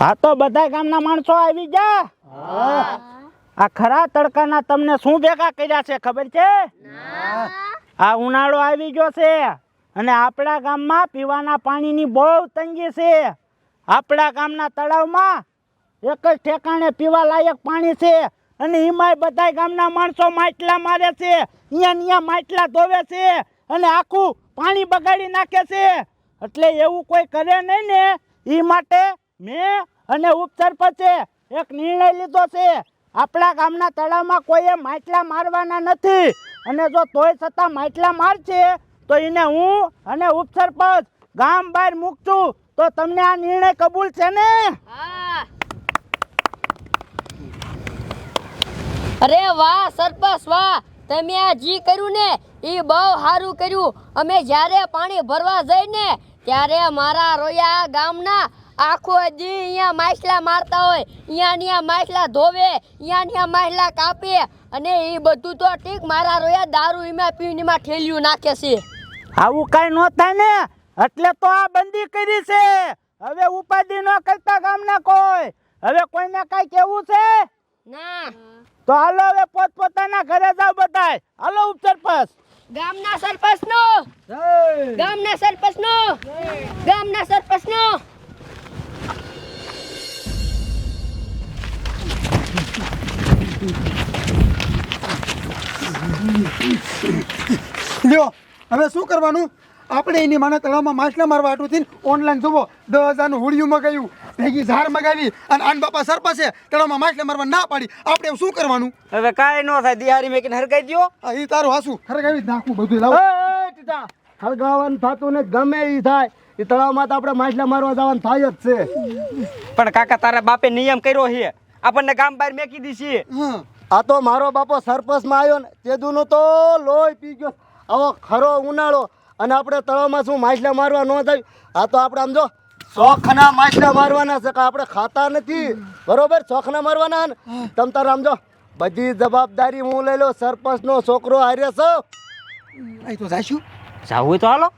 હા તો બધા ગામના માણસો આવી જા આ ખરા તડકાના તમને શું ભેગા કર્યા છે ખબર છે? આ ઉનાળો આવી ગયો છે અને આપણા ગામમાં પીવાના પાણીની બહુ તંગી છે. આપણા ગામના તળાવમાં એક જ ઠેકાણે પીવા લાયક પાણી છે અને એમાંય બધા ગામના માણસો માટલા મારે છે અહીંયા અહીંયા માટલા ધોવે છે અને આખું પાણી બગાડી નાખે છે. એટલે એવું કોઈ કરે નહીં ને એ માટે મેં અને ઉપસરપંચે એક નિર્ણય લીધો છે. આપણા ગામના તળાવમાં કોઈએ માટલા મારવાના નથી. અને જો તોય છતાં માટલા મારશે, તો એને હું અને ઉપસરપંચ ગામ બહાર મૂકશું. તો તમને આ નિર્ણય કબૂલ છે ને? અરે વાહ, સરપંચ વાહ. તમે આ જી કર્યું ને, એ બહુ સારું કર્યું. અમે જ્યારે પાણી ભરવા જઈને, ત્યારે મારા રોયા ગામના આખો દી અહીંયા માછલા મારતા હોય અહીંયા ને અહીંયા માછલા ધોવે અહીંયા ને અહીંયા માછલા કાપે અને એ બધું તો ઠીક મારા રોયા દારૂ એમાં પીને એમાં ઠેલિયું નાખે છે. આવું કાંઈ ન થાય ને એટલે તો આ બંદી કરી છે. હવે ઉપાધિ ન કરતા ગામના કોઈ. હવે કોઈને કાંઈ કેવું છે? ના. તો હાલો હવે પોતપોતાના ઘરે જાવ બધાય. હાલો ઉપસરપંચ. ગામના સરપંચ નો ગામના સરપંચ નો ગામના સરપંચ લ્યો હવે શું કરવાનું? આપણે એની માને તળાવમાં માછલા મારવા હાટુથી ઓનલાઈન જુઓ દસ હજારનું હુડિયું મગાવ્યું ભેગી ઝાર મગાવી અને આન બાપા સરપંચે તળાવમાં માછલા મારવા ના પાડી. આપણે શું કરવાનું? હવે કાંઈ ન થાય દિહારી મેકીને હરકાઈ દો એ તારું હાસું. હરગાવી નાખું બધું લાવો. હળગાવાનું થતું ને ગમે એ થાય. એ તળાવમાં તો આપણે માછલા મારવા જવાનું થાય જ છે. પણ કાકા તારા બાપે નિયમ કર્યો છે. આપણને ગામ બહાર મેકી દીધી હા આ તો મારો બાપો સરપંચમાં આવ્યો ને તેદુનો તો લોહી પી ગયો. આવો ખરો ઉનાળો. અને આપણે તળાવમાં શું માછલા મારવા ન થાય આ તો આપણે આમ જો શોખના માછલા મારવાના છે કે આપણે ખાતા નથી. બરોબર? શોખના મારવાના ને? તમ તાર આમ જો બધી જવાબદારી હું લઈ લો સરપંચનો છોકરો હારે છો. અહીં તો જાશું જાવું તો હાલો.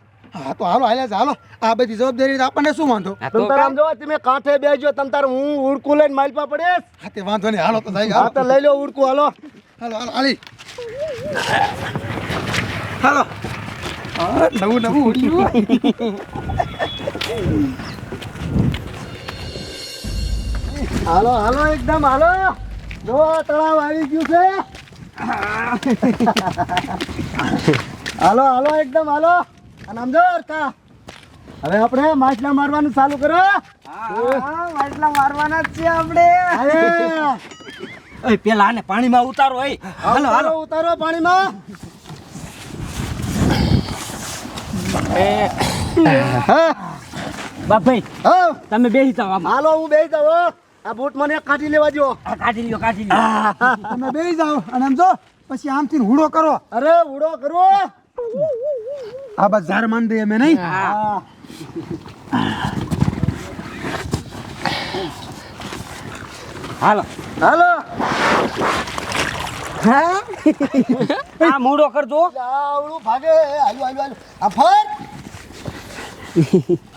હા તો હાલો હાલે હાલો આ બધી જવાબદારી આપણને શું વાંધો? આ તમ તાર આમ જો તમે કાંઠે બેસજો તમ તાર હું ઉડકું લઈને માલપા પડે. હા તે વાંધો નહીં. હાલો તો જાય હા તો લઈ લો ઉડકું હાલો. હાલો હાલો હાલી. હાલો. હા, નવું નવું હુડિયું હાલો હાલો એકદમ હાલો. જો તળાવ આવી ગયું છે. હાલો હાલો એકદમ હાલો. અને આમ જો કા? હવે આપણે માછલા મારવાનું ચાલુ કરો. માછલા મારવાના જ છે આપણે. પેલા આને પાણીમાં ઉતારો હાલો હાલો. ઉતારો ઉતારો પાણીમાં. બાપભાઈ હા. તમે બેસી જાઓ આમાં. હાલો હું બેસી જાઉં આ બૂટ મને કાઢી લેવા દો આ કાઢી લ્યો કાઢી લ્યો. તમે બેસી જાઓ અને આમ જો પછી આમથી હુડો કરો. અરે હુડો કરો. આ બસ ઝાર માન દે અમે નહીં? હાલો. હાલો. હા? આ મૂડો કરજો. આવડું ભાગે. હાલો હાલો આ ફર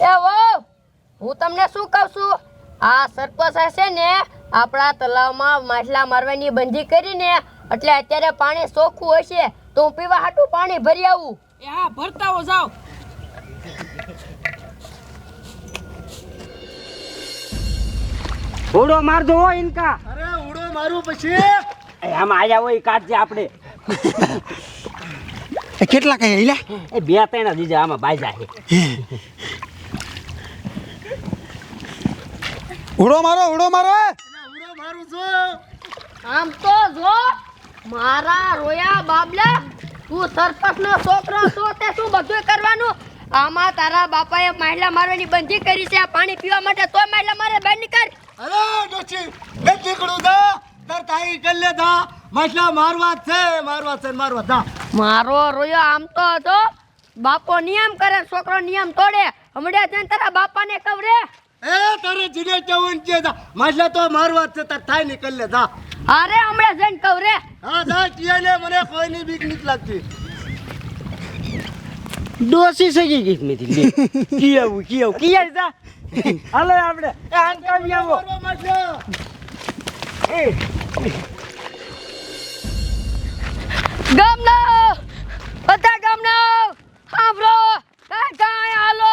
એ વો હું તમને શું કહું છું? આ સરપંચ હશે ને આપણા તલાવમાં માછલા મારવાની બંધી કરીને એટલે અત્યારે પાણી ચોખ્ખું હશે તો હું પીવા હાટું પાણી ભરી આવું. એ હા ભરતા હો જાઓ. ઉડો મારજો હો ઇનકા. અરે ઉડો મારું પછી. આમ આમાં આયા હોય કાઢજે આપણે. કેટલા કઈ હિલા એ બે ત્રણ દીજા આમાં બાજા છે. ઉડો મારો ઉડો મારો મારું જો. આમ તો જો મારા રોયા બાબલા તું સરપંચ નો છોકરો છો તે શું બધું કરવાનું? આમાં તારા બાપાએ માછલા મારવાની બંધી કરી છે આ પાણી પીવા માટે તોય માછલા મારે બહાર નીકળ. અરે ડોચી બે નીકળું દા તાર તાઈ કલ્લે દા. માછલા મારવા છે મારવા છે મારવા દા. મારો રોયો આમ તો જો બાપો નિયમ કરે છોકરો નિયમ તોડે. હમણાં તારા બાપાને કવરે એ તારે જીને જવું છે દા માછલા તો મારવા જ છે તાર થાય નીકળ લે દા અરે હમણાં જઈને કવરે હા દા ટીયાને મને કોઈની બીક નથી લાગતી. ડોસી સગી ગીત મેં લી. કી આવું કી આવું. કી આવી જા. હાલે આપણે એ આંકાવી આવો. ગામના બધા ગામનો સાંભળો કાંઈ કાંઈ હાલો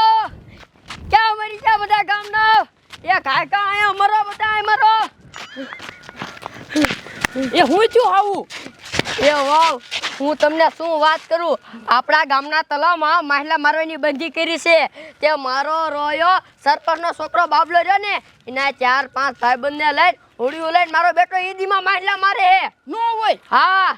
ક્યાં મરી ગયા બધા ગામનો એ કાંઈ અહીંયા મરો બધા અહીં મરો. એ હું છું આવું? એ વાવ હું તમને શું વાત કરું? આપણા ગામના તલાવમાં મહિલા મારવાની બંધી કરી છે. તે મારો રોયો સરપંચનો છોકરો બાબલો રહ્યો ને એના ચાર પાંચ ભાઈબંધને લઈને હોડીઓ લઈને મારો બેટો ઈદીમાં મહિલા મારે. હે નો હોય. હા.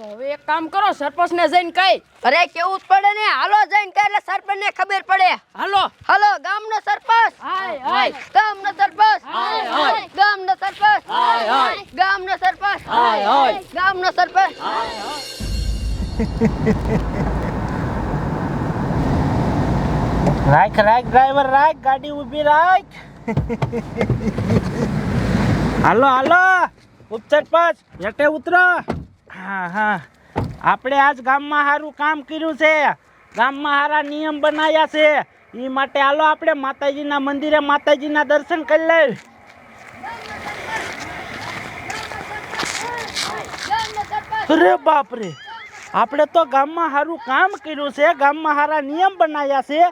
તો હવે એક કામ કરો સરપંચ ને જઈને કઈ અરે કેવું જ પડે ને? હાલો જઈને કઈ એટલે સરપંચ ને ખબર પડે. હાલો. હાલો ગામનો સરપંચ. હાય હાય. ગામનો સરપંચ. હાય હાય. ગામનો સરપંચ. હાય હાય. ગામનો સરપંચ. હાય હાય. ગામનો સરપંચ. રાખ રાખ ડ્રાઈવર રાખ ગાડી ઊભી રાખ. હાલો હાલો. ઉપસરપંચ હેઠે ઉતરો. હા હા આપણે આજ ગામમાં સારું કામ કર્યું છે. ગામમાં સારા નિયમ બનાવ્યા છે. એ માટે હાલો આપણે માતાજીના મંદિરે માતાજીના દર્શન કરી લઈએ. અરે બાપરે. આપણે તો ગામમાં સારું કામ કર્યું છે. ગામમાં સારા નિયમ બનાવ્યા છે.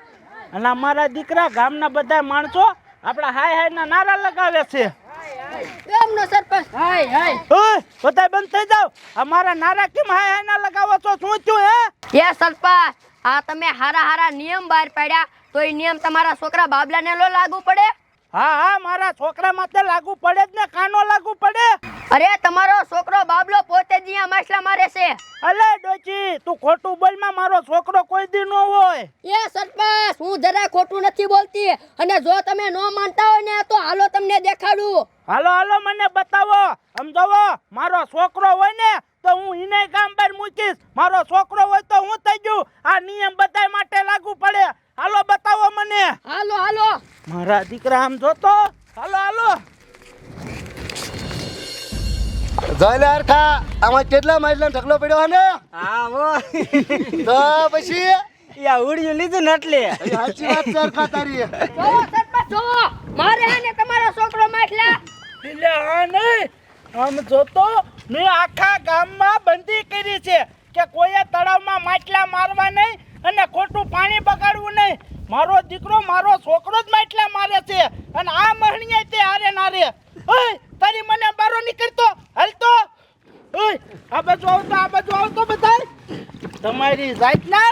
અને અમારા દીકરા ગામના બધા માણસો આપણા હાય હાયના નારા લગાવે છે. ગામનો સરપંચ. હાય હાય. ઓય બધા બંધ થઈ જાવ અમારા નારા કેમ હાય હાયના લગાવો છો? શું થયું હે? એ સરપંચ આ તમે હારા હારા નિયમ બહાર પાડ્યા તો એ નિયમ તમારા છોકરા બાબલાને લો લાગુ પડે. હા હા મારા છોકરા માથે લાગુ પડે જ ને કાનો લાગુ પડે. અરે તમારો છોકરો બાબલો પોતે જ અહીંયા માછલા મારે છે અલે ડોચી તું ખોટું બોલમાં મારો છોકરો કોઈ દી નો હોય. એ સરપંચ હું જરા ખોટું નથી બોલતી. અને જો તમે ન માનતા હોય ને તો હાલો તમને દેખાડું. હાલો હાલો મને બતાવો. સમજાવો? મારો છોકરો હોય ને તો હું એને ગામ બહાર મૂકીશ. મારો છોકરો હોય તો હું થઈ ગયું આ નિયમ બધા માટે લાગુ પડે. હાલો બતાવો મને. હાલો હાલો. મારા દીકરા આમ જોતો. હાલો હાલો. લે હરખા આમાં કેટલા માઇલનો ઢગલો પડ્યો હે ને? હા વો તો પછી? યા ઉડ્યું લીધું ને એટલે. સાચી વાત છે હરખા તારી જોવો સરપંચ જોવો મારે હે ને તમારો છોકરો માટલા એટલે હા નહીં આમ જોતો મેં આખા ગામમાં બંધી કરી છે કે કોઈએ તળાવમાં માટલા મારવા નહીં અને ખોટું પાણી બગાડવું નહીં. મારો દીકરો, મારો છોકરો જ માટલા મારે છે. અને આ મહણીએ તે હારે નારે ઓય, તારી મને બારો નીકળતો હાલ તો. ઓય, આ બાજુ આવતો આ બાજુ આવતો બધા તમારી જાત ના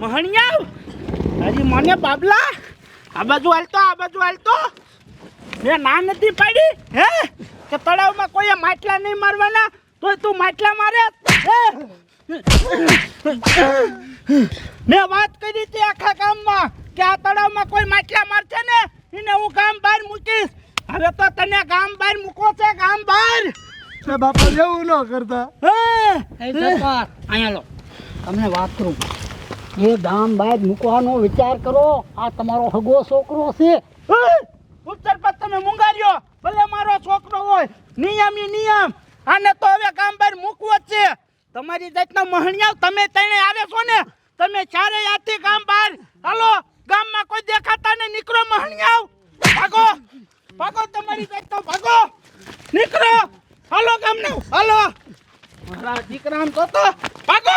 મહણિયા તારી મને બાબલા. આ બાજુ હાલતો આ બાજુ હાલતો મેં ના નથી પાડી, હે? કે તળાવમાં કોઈએ માટલા નહીં મારવાના, તોય તું માટલા મારે. હે? મેં વાત કરી હતી આખા ગામમાં કે આ તળાવમાં કોઈ માટલા મારશે ને એને હું ગામ બહાર મૂકીશ. હવે તો તને ગામ બહાર મૂકો છે ગામ બહાર. તે બાપા જેવું ન કરતા. હે? અહીંયા લો. તમને વાત કરું. એ ગામ બહાર મૂકવાનો વિચાર કરો. આ તમારો હગો છોકરો છે. ઉત્તર પર તમે મુંગાર્યો. ભલે મારો છોકરો હોય. નિયમ ઈ નિયમ. આને તો હવે ગામ બહાર મૂકવો જ છે. તમારી જાતના મહણિયાઓ તમે તણે આવે છો ને, તમે ચારે આથી ગામ બહાર. હાલો, ગામમાં કોઈ દેખાતા ને નીકળો મહણિયાઓ ભાગો ભાગો તમારી જાતનો ભાગો. નીકળો. હાલો ગામને, હાલો. મારા દીકરા આમ તો તો, ભાગો.